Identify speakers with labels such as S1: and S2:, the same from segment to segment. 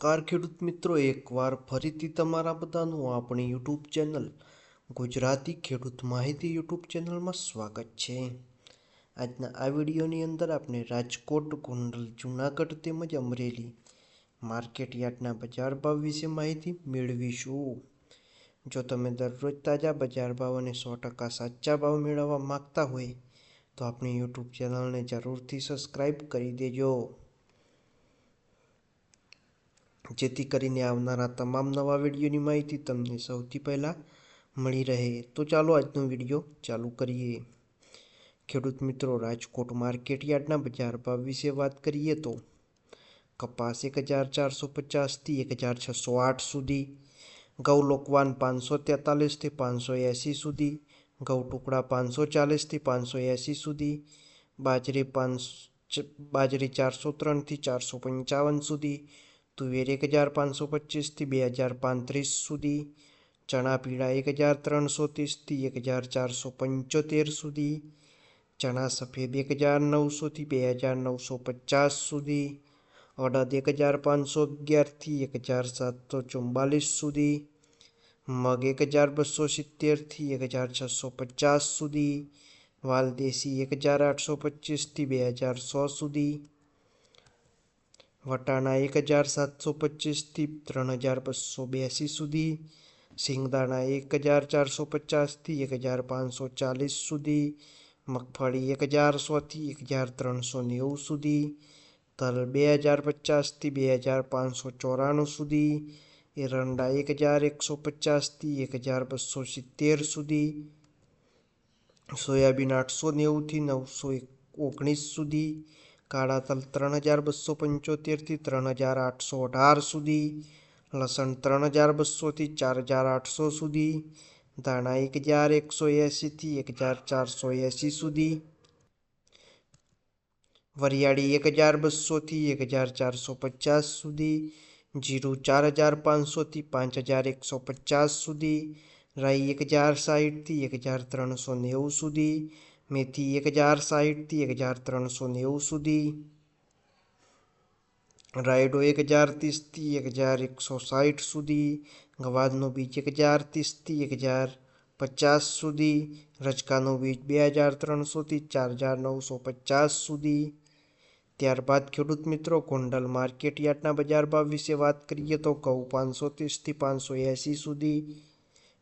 S1: Car ખેડૂત મિત્રો. એકવાર ફરીથી તમારા બધાનું આપણી યુટ્યુબ ચેનલ ગુજરાતી ખેડૂત માહિતી યુટ્યુબ ચેનલમાં સ્વાગત છે. આજના આ વિડીયોની અંદર આપણે રાજકોટ, ગોંડલ, જુનાગઢ તેમજ અમરેલી માર્કેટ યાર્ડના બજાર ભાવ વિશે માહિતી મેળવીશું. જો તમે દરરોજ તાજા બજાર ભાવ અને સો ટકા સાચા ભાવ મેળવવા માગતા હોય તો આપણી યુટ્યુબ ચેનલને જરૂરથી સબસ્ક્રાઈબ કરી દેજો. જેથી કરીને આવનારા તમામ નવા વિડીયોની માહિતી તમને સૌથી પહેલાં મળી રહે. તો ચાલો આજનો વીડિયો ચાલુ કરીએ. ખેડૂત મિત્રો, રાજકોટ માર્કેટ યાર્ડના બજાર ભાવ વિશે વાત કરીએ તો કપાસ એક હજાર ચારસો પચાસથી એક હજાર છસો આઠ સુધી, ઘઉં લોકવાન પાંચસો તેતાલીસથી પાંચસો એંસી સુધી, ઘઉં ટુકડા પાંચસો ચાલીસથી પાંચસો એંસી સુધી, બાજરી પાંચ બાજરી ચારસો ત્રણથી ચારસો પંચાવન સુધી તુવેર એક હજાર પાંચસો પચીસથી બે હજાર પાંત્રીસ સુધી, ચણા પીળા એક હજાર ત્રણસો ત્રીસથી એક હજાર ચારસો પંચોતેર સુધી, ચણા સફેદ એક હજાર નવસોથી બે હજાર નવસો પચાસ સુધી, અડદ એક હજાર પાંચસો અગિયારથી એક હજાર સાતસો ચુમ્બાલીસ સુધી, મગ એક હજાર બસો સિત્તેરથી એક હજાર છસો પચાસ સુધી, વાલદેશી એક હજાર આઠસો પચીસથી બે હજાર સો સુધી વટાણા એક હજાર સાતસો પચીસથી ત્રણ હજાર બસો બ્યાસી સુધી સિંગદાણા એક હજાર ચારસો પચાસથી એક હજાર પાંચસો ચાલીસ સુધી, મગફળી એક હજાર સોથી એક હજાર ત્રણસો નેવું સુધી, તલ બે હજાર પચાસથી બે હજાર પાંચસો ચોરાણું સુધી, એરંડા એક હજાર એકસો પચાસથી એક હજાર બસો સિત્તેર સુધી, સોયાબીન આઠસો નેવુંથી નવસો ઓગણીસ સુધી કાળા તલ ત્રણ હજાર બસો પંચોતેરથી ત્રણ હજાર આઠસો અઢાર સુધી, લસણ ત્રણ હજાર બસોથી ચાર હજાર આઠસો સુધી, ધાણા એક હજાર એકસો એંશીથી એક હજાર ચારસો એંશી સુધી, વરિયાળી એક હજાર બસોથી એક હજાર ચારસો પચાસ સુધી, જીરું ચાર હજાર પાંચસોથી પાંચ હજાર એકસો પચાસ સુધી, રાઈ એક હજાર સાહીઠથી એક હજાર ત્રણસો નેવું સુધી મેથી એક હજાર સાહીઠથી એક હજાર ત્રણસો નેવું સુધી. રાયડો એક હજાર ત્રીસથી એક હજાર એકસો સાઠ સુધી. ગવારનું બીજ એક હજાર ત્રીસથી એક હજાર પચાસ સુધી. રચકાનો બીજ બે હજાર ત્રણસોથી ચાર હજાર નવસો પચાસ સુધી. ત્યારબાદ ખેડૂત મિત્રો, ગોંડલ માર્કેટ યાર્ડના બજાર ભાવ વિશે વાત કરીએ તો ઘઉં પાંચસો ત્રીસથી પાંચસો એંસી સુધી.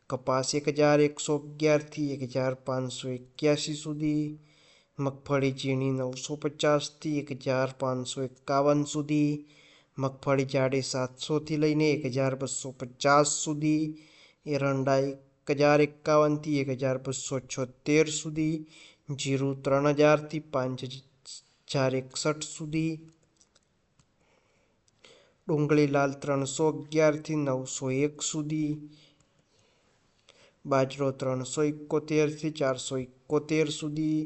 S1: કપાસ એક હજાર એકસો અગિયારથી એક હજાર પાંચસો એક્યાસી સુધી, મગફળી ઝીણી નવસો પચાસથી એક હજાર પાંચસો એકાવન સુધી, મગફળી જાડી સાતસોથી લઈને એક હજાર બસો પચાસ સુધી, એરંડા એક હજાર એકાવનથી એક હજાર બસો છોતેર સુધી, જીરું ત્રણ હજારથી પાંચ હજાર એકસઠ સુધી, ડુંગળી લાલ ત્રણસો અગિયારથી નવસો એક સુધી બાજરો ત્રણસો એકોતેરથી ચારસો એકોતેર સુધી,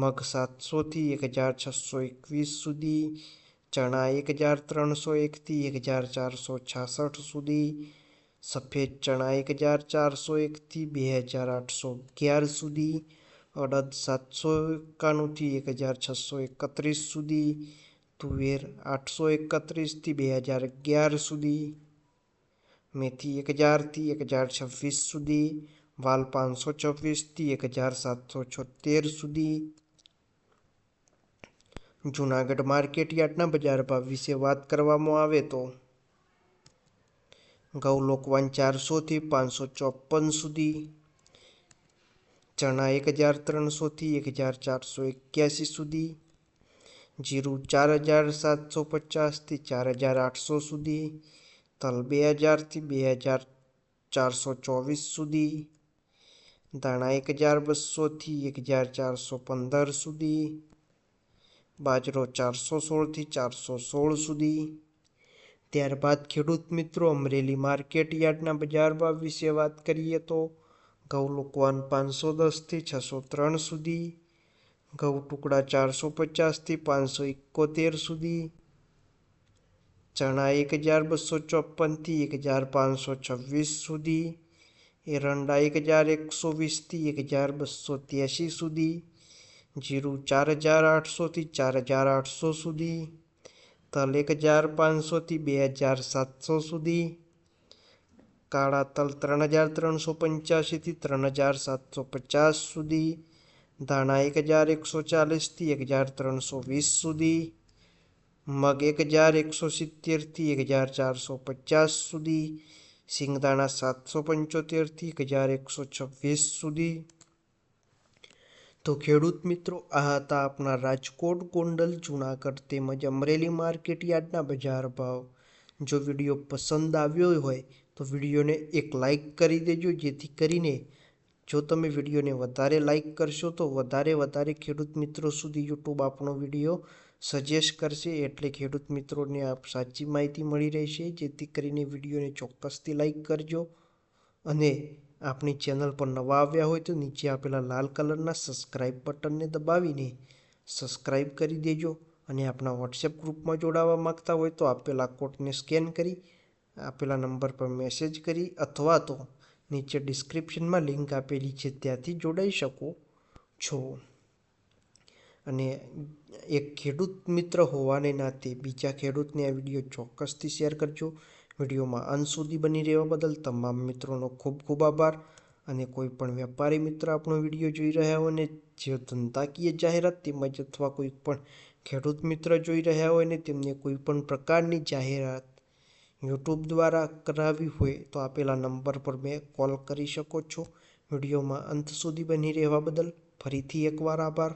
S1: મગ સાતસોથી એક હજાર છસો એકવીસ સુધી, ચણા એક હજાર ત્રણસો એકથી એક હજાર ચારસો છાસઠ સુધી, સફેદ ચણા એક હજાર ચારસો એકથી બે હજાર આઠસો અગિયાર સુધી, અડદ સાતસો એકાણુંથી એક હજાર છસો એકત્રીસ સુધી, તુવેર આઠસો એકત્રીસથી બે હજાર અગિયાર સુધી મેથી એક હજારથી એક હજાર છવ્વીસ સુધી વાલ પાંચસો છવ્વીસથી એક હજાર સાતસો છોતેર સુધી જૂનાગઢ માર્કેટ યાર્ડના બજાર ભાવ વિશે વાત કરવામાં આવે તો ઘઉં લોકવાન ચારસોથી પાંચસો ચોપન સુધી ચણા એક હજાર ત્રણસોથી એક હજાર ચારસો એક્યાસી સુધી જીરું ચાર હજાર સાતસો પચાસથી ચાર હજાર આઠસો સુધી તલ બે હજારથી બે હજાર ચારસો ચોવીસ સુધી, ધાણા એક હજાર બસોથી એક હજાર ચારસો પંદર સુધી, બાજરો ચારસો સોળથી ચારસો સોળ સુધી. ત્યારબાદ ખેડૂત મિત્રો, અમરેલી માર્કેટ યાર્ડના બજાર ભાવ વિશે વાત કરીએ તો, ઘઉં લોકવાન પાંચસો દસથી છસો ત્રણ સુધી, ઘઉં ટુકડા ચારસો પચાસથી પાંચસો એકોતેર સુધી ચણા એક હજાર બસો ચોપનથી એક હજાર પાંચસો છવ્વીસ સુધી એરંડા એક હજાર એકસો વીસથી એક હજાર બસો ત્યાસી સુધી જીરું ચાર હજાર આઠસોથી ચાર હજાર આઠસો સુધી તલ એક હજાર પાંચસોથી બે હજાર સાતસો સુધી કાળા તલ ત્રણ હજાર ત્રણસો પંચ્યાસીથી ત્રણ હજાર સાતસો પચાસ સુધી ધાણા એક હજાર એકસો ચાલીસથી એક હજાર ત્રણસો વીસ સુધી મગ એક હજાર એકસો સિત્તેરથી એક હજાર ચારસો પચાસ સુધી, સિંગદાણા સાતસો પંચોતેરથી એક હજાર એકસો છવ્વીસ સુધી. તો ખેડૂત મિત્રો, આ હતા આપણા રાજકોટ ગોંડલ, જુનાગઢ તેમજ અમરેલી માર્કેટ યાર્ડના બજાર ભાવ. જો વીડિયો પસંદ આવ્યો હોય, તો વિડીયોને એક લાઈક કરી દેજો, જેથી કરીને જો તમે વિડીયોને વધારે લાઇક કરશો, તો વધારે વધારે ખેડૂત મિત્રો સુધી યુટ્યુબ આપણો વીડિયો સજેસ્ટ કરશે એટલે ખેડૂત મિત્રોને આપ સાચી માહિતી મળી રહેશે. જેથી કરીને વિડીયોને ચોક્કસથી લાઈક કરજો. અને આપણી ચેનલ પર નવા આવ્યા હોય તો નીચે આપેલા લાલ કલરના સબસ્ક્રાઈબ બટનને દબાવીને સબસ્ક્રાઈબ કરી દેજો. અને આપણા વોટ્સએપ ગ્રુપમાં જોડાવા માંગતા હોય તો આપેલા કોડને સ્કેન કરી, આપેલા નંબર પર મેસેજ કરી અથવા તો નીચે ડિસ્ક્રિપ્શનમાં લિંક આપેલી છે, ત્યાંથી જોડાઈ શકો છો. અને એક ખેડૂત મિત્ર હોવાને નાતે બીજા ખેડૂતને આ વીડિયો ચોક્કસથી શેર કરજો. વિડીયોમાં અંત સુધી બની રહેવા બદલ તમામ મિત્રોનો ખૂબ ખૂબ આભાર અને કોઈ પણ વેપારી મિત્ર આપણો વીડિયો જોઈ રહ્યા હોય ને જે ધંધાકીય જાહેરાત તેમજ અથવા કોઈ પણ ખેડૂત મિત્ર જોઈ રહ્યા હોય ને તેમને કોઈ પણ પ્રકારની જાહેરાત યુટ્યુબ દ્વારા કરાવી હોય તો આપેલા નંબર પર મેં કોલ કરી શકો છો. વિડીયોમાં અંત સુધી બની રહેવા બદલ ફરીથી એકવાર આભાર.